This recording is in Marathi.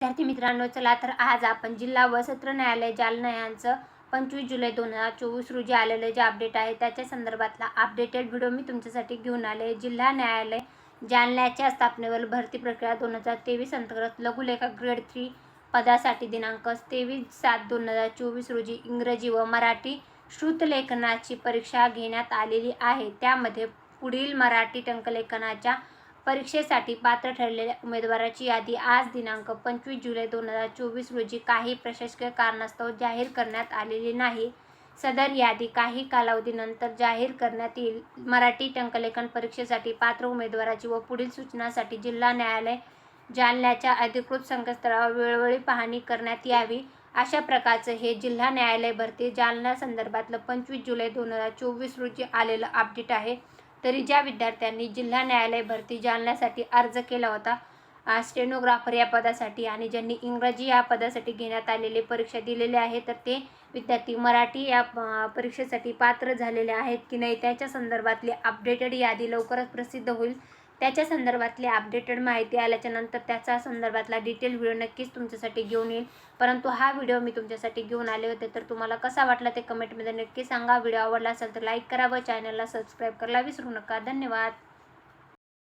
विद्यार्थी मित्रांनो चला तर आज आपण जिल्हा व सत्र न्यायालय जालना यांचं पंचवीस जुलै दोन हजार चोवीस रोजी आलेलं जे अपडेट आहे त्याच्या संदर्भातला अपडेटेड व्हिडिओ मी तुमच्यासाठी घेऊन आले जिल्हा न्यायालय जालन्याच्या स्थापनेवर भरती प्रक्रिया दोन हजार तेवीस अंतर्गत लघुलेखक ग्रेड थ्री पदासाठी दिनांक तेवीस सात दोन हजार चोवीस रोजी इंग्रजी व मराठी श्रुतलेखनाची परीक्षा घेण्यात आलेली आहे. त्यामध्ये पुढील मराठी टंकलेखनाच्या परीक्षेसाठी पात्र ठरलेल्या उमेदवाराची यादी आज दिनांक पंचवीस जुलै दोन हजार चोवीस रोजी काही प्रशासकीय कारणास्तव जाहीर करण्यात आलेली नाही. सदर यादी काही कालावधीनंतर जाहीर करण्यात येईल. मराठी टंकलेखन परीक्षेसाठी पात्र उमेदवाराची व पुढील सूचनासाठी जिल्हा न्यायालय जालन्याच्या अधिकृत संकेतस्थळावर वेळोवेळी पाहणी करण्यात यावी अशा प्रकारचं हे जिल्हा न्यायालय भरती जालना संदर्भातलं पंचवीस जुलै दोन हजार चोवीस रोजी आलेलं अपडेट आहे. तरी ज्या विद्यार्थ्यांनी जिल्हा न्यायालय भरती जालन्यासाठी अर्ज केला होता स्टेनोग्राफर या पदासाठी आणि ज्यांनी इंग्रजी या पदासाठी घेण्यात आलेली परीक्षा दिलेली आहे तर ते विद्यार्थी मराठी या परीक्षेसाठी पात्र झालेले आहेत की नाही त्याच्या संदर्भातली अपडेटेड यादी लवकरच प्रसिद्ध होईल. त्याच्या संदर्भातली अपडेटेड माहिती आल्याच्यानंतर त्याचा संदर्भातला डिटेल व्हिडिओ नक्कीच तुमच्यासाठी घेऊन येईल. परंतु हा व्हिडिओ मी तुमच्यासाठी घेऊन आले होते तर तुम्हाला कसा वाटला ते कमेंटमध्ये नक्की सांगा. व्हिडिओ आवडला असेल तर लाईक करा व चॅनलला सबस्क्राईब करायला विसरू नका. धन्यवाद.